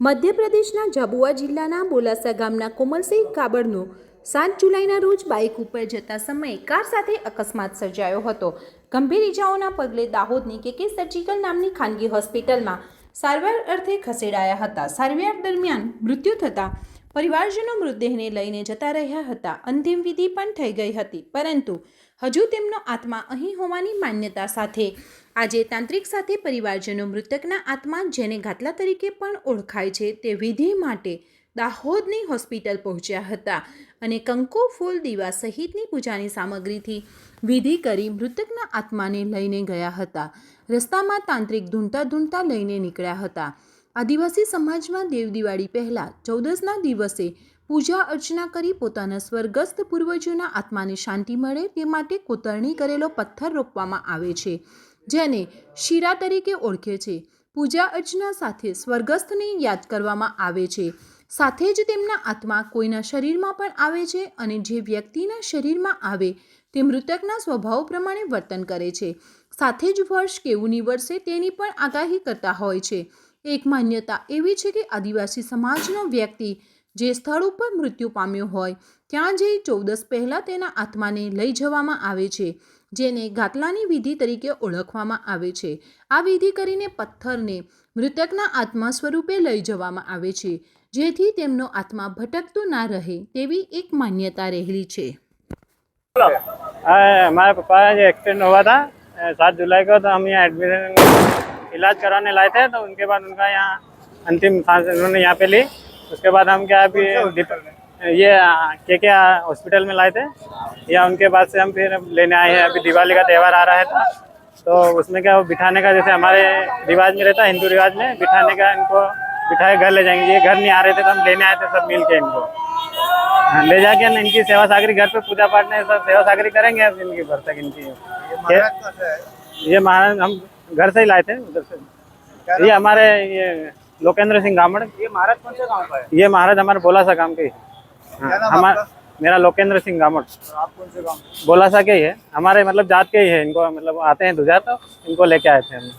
મધ્યપ્રદેશના ઝાબુઆ જિલ્લાના બોલાસા ગામના કોમલસિંહ કાબડનો સાત જુલાઈના રોજ બાઇક ઉપર જતા સમયે કાર સાથે અકસ્માત સર્જાયો હતો. ગંભીર ઇજાઓના પગલે દાહોદની કે કે સર્જિકલ નામની ખાનગી હોસ્પિટલમાં સારવાર અર્થે ખસેડાયા હતા. સારવાર દરમિયાન મૃત્યુ થતાં પરિવારજનો મૃતદેહને લઈને જતા રહ્યા હતા. અંતિમ વિધિ પણ થઈ ગઈ હતી. પરંતુ હજુ તેમનો આત્મા અહીં હોવાની માન્યતા સાથે આજે તાંત્રિક સાથે પરિવારજનો મૃતકના આત્મા જેને ગાતલા તરીકે પણ ઓળખાય છે તે વિધિ માટે દાહોદની હોસ્પિટલ પહોંચ્યા હતા અને કંકો ફૂલ દીવા સહિતની પૂજાની સામગ્રીથી વિધિ કરી મૃતકના આત્માને લઈને ગયા હતા. રસ્તામાં તાંત્રિક ધૂંટા ધૂંટા લઈને નીકળ્યા હતા. આદિવાસી સમાજમાં દેવ દિવાળી પહેલાં ચૌદસના દિવસે પૂજા અર્ચના કરી પોતાના સ્વર્ગસ્થ પૂર્વજોના આત્માને શાંતિ મળે તે માટે કોતરણી કરેલો પથ્થર રોપવામાં આવે છે, જેને શીરા તરીકે ઓળખે છે. પૂજા અર્ચના સાથે સ્વર્ગસ્થને યાદ કરવામાં આવે છે. સાથે જ તેમના આત્મા કોઈના શરીરમાં પણ આવે છે અને જે વ્યક્તિના શરીરમાં આવે તે મૃતકના સ્વભાવ પ્રમાણે વર્તન કરે છે. સાથે જ વર્ષ કેવું નીવડશે તેની પણ આગાહી કરતા હોય છે. એક માન્યતા એવી છે કે આદિવાસી સમાજનો વ્યક્તિ જે સ્થળ ઉપર મૃત્યુ પામ્યો હોય ત્યાં જઈ ચૌદસ પહેલાં તેના આત્માને લઈ જવામાં આવે છે જેને ગાતલાની વિધિ તરીકે ઓળખવામાં આવે છે. આ વિધિ કરીને પથ્થરને મૃતકના આત્મા સ્વરૂપે લઈ જવામાં આવે છે જેથી તેમનો આત્મા ભટકતો ના રહે તેવી એક માન્યતા રહેલી છે. મારા પપ્પા એક્સિડન્ટ હોવા હતા સાત જુલાઈ કો તો હમ એડમિશન तो इलाज कराने लाए थे तो उनके बाद उनका यहाँ अंतिम सांस उन्होंने यहाँ पे ली। उसके बाद हम क्या अभी ये के के हॉस्पिटल में लाए थे। या उनके बाद से हम फिर लेने आए हैं। अभी दिवाली का त्यौहार आ रहा है था तो उसमें क्या वो बिठाने का जैसे हमारे रिवाज में रहता है हिंदू रिवाज में बिठाने का इनको बिठाए घर ले जाएँगे। ये घर नहीं आ रहे थे तो हम लेने आए थे सब मिल के इनको। हाँ, ले जाके हम इनकी सेवा सागरी घर पे पूजा पाठ में सब सेवा सागरी करेंगे अब इनकी। भर तक इनकी ये महाराज हम घर से ही लाए थे उधर से। ये हमारे ये लोकेंद्र सिंह गामड़। ये महाराज कौन से गाँव का है? ये महाराज हमारे बोलासा गाँव के ही हमारा मेरा लोकेंद्र सिंह गामड़। आप कौन से गाँव? बोलासा के ही है। हमारे मतलब जात के ही है। इनको मतलब आते हैं दुजा तो इनको लेके आए थे हम।